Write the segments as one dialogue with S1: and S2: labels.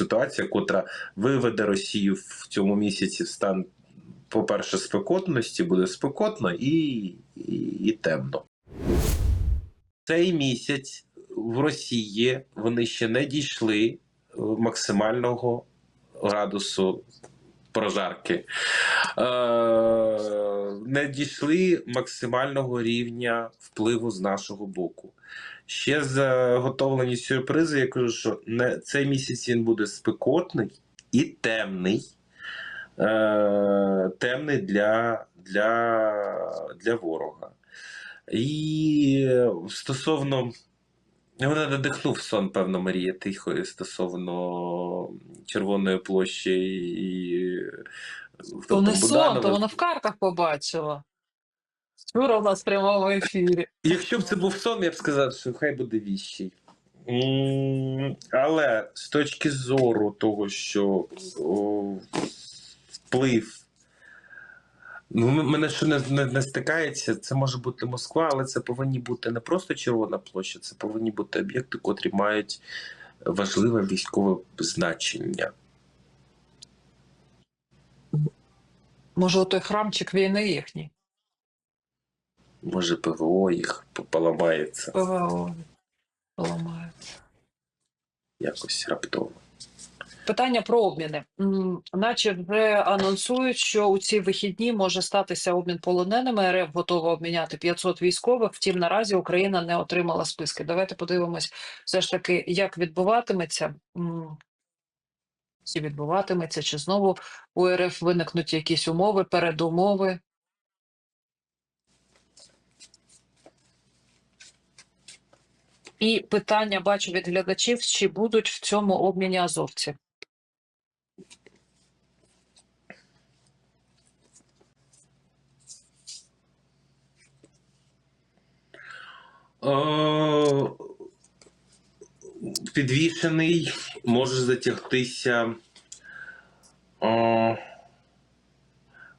S1: ситуація, котра виведе Росію в цьому місяці в стан, по-перше, спекотності, буде спекотно і, і, і темно. Цей місяць в Росії вони ще не дійшли е, максимального градусу прожарки. Е, не дійшли максимального рівня впливу з нашого боку. Ще заготовлені сюрпризи. Я кажу, що не, цей місяць він буде спекотний і темний. Е, темний для, для, для ворога. І стосовно. Вона надихнув сон, певно, Марія Тихої стосовно Червоної площі і
S2: То не сон, то вона в картах побачила. Вчора у нас в прямому ефірі.
S1: Якщо б це був сон, я б сказав, що хай буде віщий. Але з точки зору того, що о, вплив. Ну, мене що не, не, не стикається, це може бути Москва, але це повинні бути не просто Червона площа, це повинні бути об'єкти, котрі мають важливе військове значення.
S2: Може, той храмчик війни їхній.
S1: Може, ПВО їх поламається
S2: ПВО поламається.
S1: якось раптово.
S2: Питання про обміни. Наче вже анонсують, що у ці вихідні може статися обмін полоненими. РФ готова обміняти 500 військових. Втім, наразі Україна не отримала списки. Давайте подивимось, все ж таки, як відбуватиметься. Чи відбуватиметься, чи знову у РФ виникнуть якісь умови, передумови. І питання бачу від глядачів, чи будуть в цьому обміні азовці.
S1: Е, Підвішений може затягтися. Я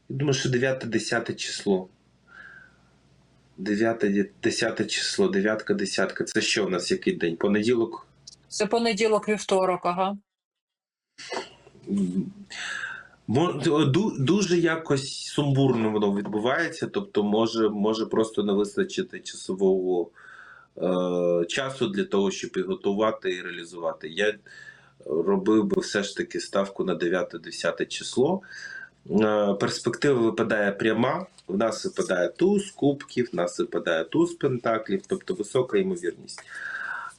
S1: думаю, що 9-10 число. 9-10 число, 9 десятка. Це що в нас який день? Понеділок?
S2: Це понеділок, вівторок, ага.
S1: Дуже якось сумбурно воно відбувається, тобто може, може просто не вистачити часового е, часу для того, щоб підготувати і реалізувати. Я робив би все ж таки ставку на 9-10 число. Е, перспектива випадає пряма. В нас випадає туз кубків, в нас випадає туз пентаклів, тобто висока ймовірність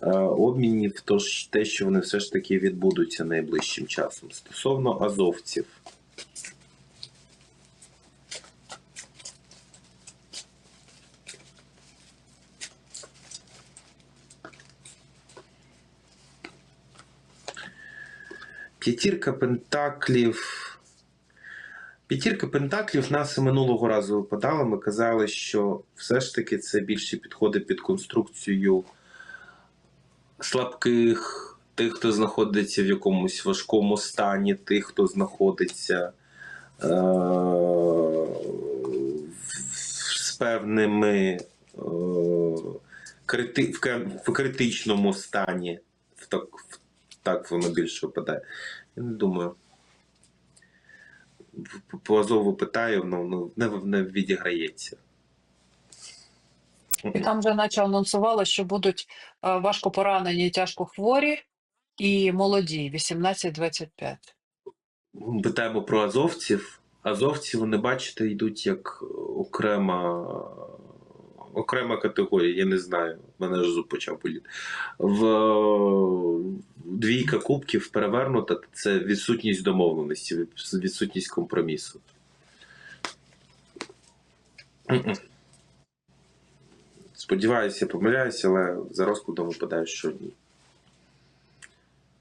S1: е, обмінів, тож те, що вони все ж таки відбудуться найближчим часом. Стосовно азовців. П'ятірка пентаклів. П'ятірка пентаклів нас і минулого разу випадала. Ми казали, що все ж таки це більше підходить під конструкцію слабких, тих, хто знаходиться в якомусь важкому стані, тих, хто знаходиться е- з певними е- в критичному стані. В так, в- так воно більше випадає. Я не думаю. По- Азову питаю, ну не, не відіграється.
S2: І там вже наче анонсували, що будуть е, важко поранені, тяжко хворі і молоді 18-25.
S1: Питаємо про азовців. Азовці, вони, бачите, йдуть як окрема, окрема категорія. Я не знаю, в мене ж зуб почав боліти. В двійка кубків перевернута це відсутність домовленості, відсутність компромісу. Сподіваюся, помиляюся, але за розкладом випадає, що ні.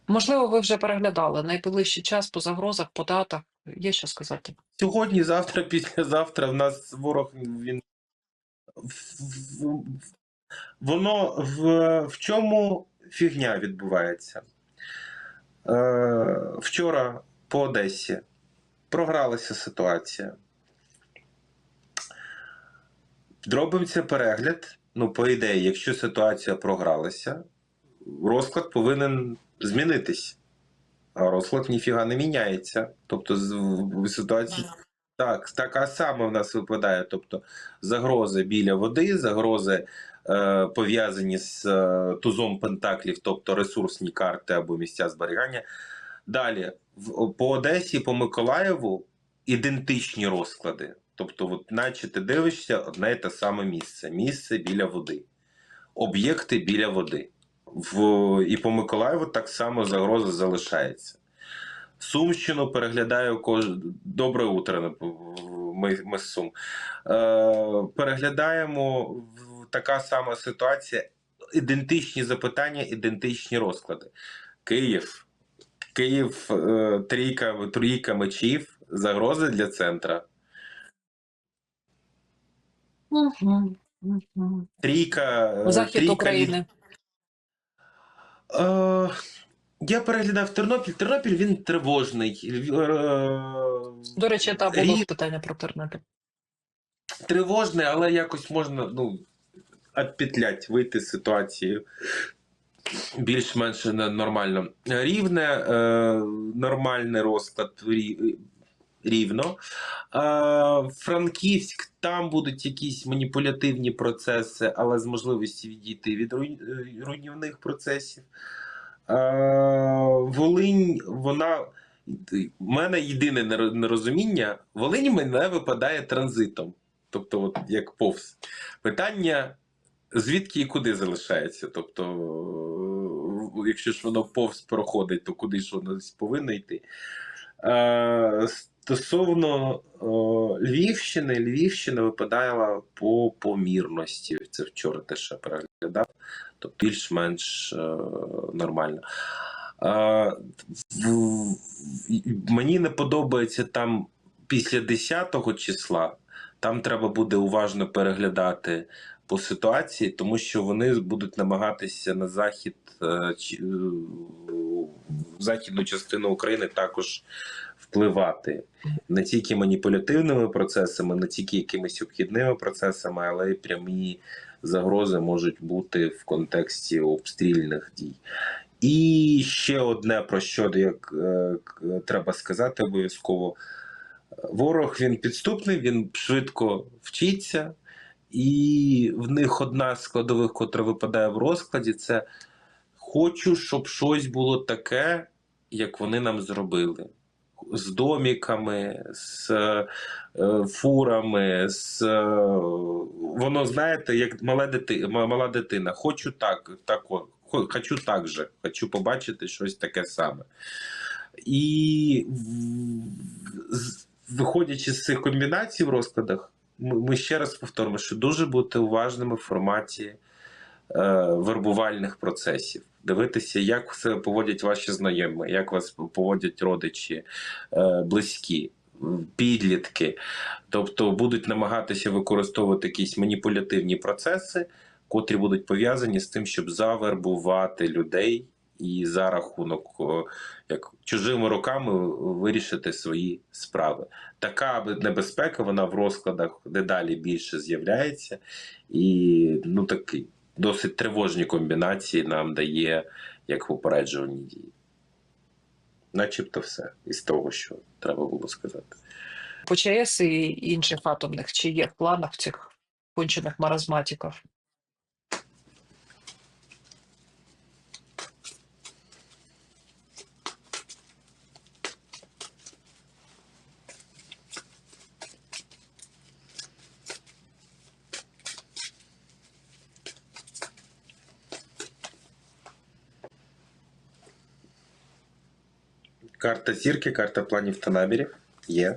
S2: Можливо, ви вже переглядали найближчий час по загрозах, по датах. Є що сказати.
S1: Сьогодні, завтра, післязавтра в нас ворог він. Воно в, в чому фігня відбувається? Е, вчора по Одесі програлася ситуація. Робиться перегляд. Ну, по ідеї, якщо ситуація програлася, розклад повинен змінитись. а розклад ніфіга не міняється. Тобто, ситуації так, така сама в нас випадає. Тобто, загрози біля води, загрози е, пов'язані з е, тузом пентаклів, тобто ресурсні карти або місця зберігання. Далі, в, по Одесі, по Миколаєву ідентичні розклади. Тобто, от, наче ти дивишся одне і те саме місце. Місце біля води, об'єкти біля води. В, і по Миколаєву так само загроза залишається. Сумщину переглядаю кож... Добре утро. Ми, ми з Сум. Е, переглядаємо така сама ситуація. Ідентичні запитання, ідентичні розклади. Київ. Київ, е, трійка, трійка мечів, загрози для центра. Трійка. е,
S2: Захід
S1: трійка
S2: України.
S1: Е, я переглядав Тернопіль. Тернопіль він тривожний. Е,
S2: До речі, та було
S1: Рів-
S2: питання про Тернопіль.
S1: тривожний, але якось можна ну, відпетлять, вийти з ситуації більш-менш нормально. Рівне, е, нормальний розклад рівно. Е, Франківськ, там будуть якісь маніпулятивні процеси, але з можливістю відійти від е, руйнівних процесів. Е, Волинь, вона. У мене єдине неро- нерозуміння: Волинь мене випадає транзитом. Тобто, от як повз. Питання, звідки і куди залишається. Тобто, якщо ж воно повз проходить, то куди ж воно повинно йти. Е, Стосовно е, Львівщини, Львівщина випадала по помірності. Це вчора теж я переглядав, тобто більш-менш е, нормально. Мені не подобається там після 10 числа. Там треба буде уважно переглядати по ситуації, тому що вони будуть намагатися на захід, е, е, західну частину України також впливати не тільки маніпулятивними процесами, не тільки якимись обхідними процесами, але й прямі загрози можуть бути в контексті обстрільних дій. І ще одне про що як е, треба сказати обов'язково. Ворог він підступний, він швидко вчиться, і в них одна з складових, котра випадає в розкладі, це хочу, щоб щось було таке, як вони нам зробили. З доміками, з е, фурами, з е, воно, знаєте, як мале дити, ма- мала дитина. Хочу так, так хочу так же, хочу побачити щось таке саме. І виходячи з цих комбінацій в розкладах, ми ще раз повторимо, що дуже бути уважними в форматі е, вербувальних процесів. Дивитися, як себе поводять ваші знайомі, як вас поводять родичі, е, близькі, підлітки. Тобто будуть намагатися використовувати якісь маніпулятивні процеси, котрі будуть пов'язані з тим, щоб завербувати людей і за рахунок як чужими руками вирішити свої справи. Така небезпека вона в розкладах дедалі більше з'являється, і ну такі досить тривожні комбінації нам дає як попереджувальні дії. Начебто все із того, що треба було сказати.
S2: По ЧАЕС і інших атомних, чи є в планах цих кончених маразматиків?
S1: Карта зірки, карта планів та намірів є.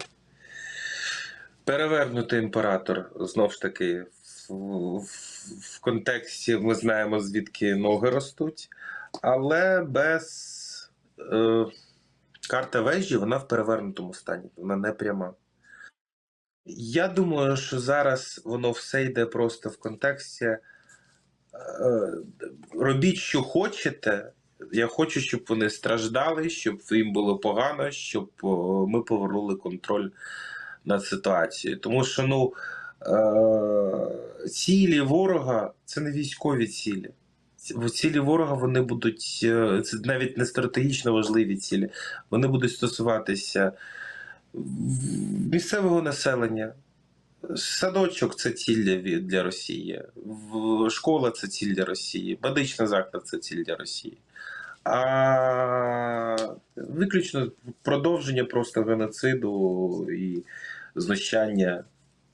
S1: Перевернутий імператор знов ж таки в, в, в контексті ми знаємо, звідки ноги ростуть, але без е, карта вежі вона в перевернутому стані, вона не пряма. Я думаю, що зараз воно все йде просто в контексті. Е, робіть, що хочете. Я хочу, щоб вони страждали, щоб їм було погано, щоб ми повернули контроль над ситуацією. Тому що ну, е, цілі ворога це не військові цілі, цілі ворога вони будуть е, це навіть не стратегічно важливі цілі. Вони будуть стосуватися місцевого населення. Садочок це ціль для, Росії, школа це ціль для Росії, медичний заклад це ціль для Росії. А виключно продовження просто геноциду і знущання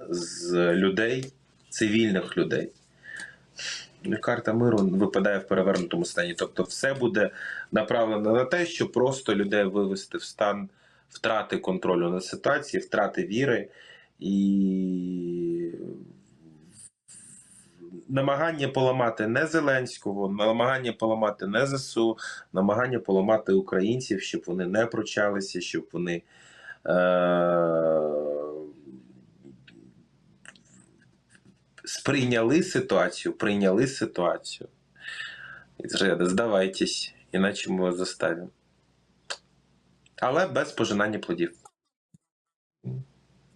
S1: з людей, цивільних людей. Карта миру випадає в перевернутому стані. Тобто, все буде направлено на те, щоб просто людей вивести в стан втрати контролю над ситуацією, втрати віри і намагання поламати не Зеленського, намагання поламати не ЗСУ, намагання поламати українців, щоб вони не пручалися, щоб вони. Е- сприйняли ситуацію, прийняли ситуацію. І здавайтесь, іначе ми вас заставимо. Але без пожинання плодів.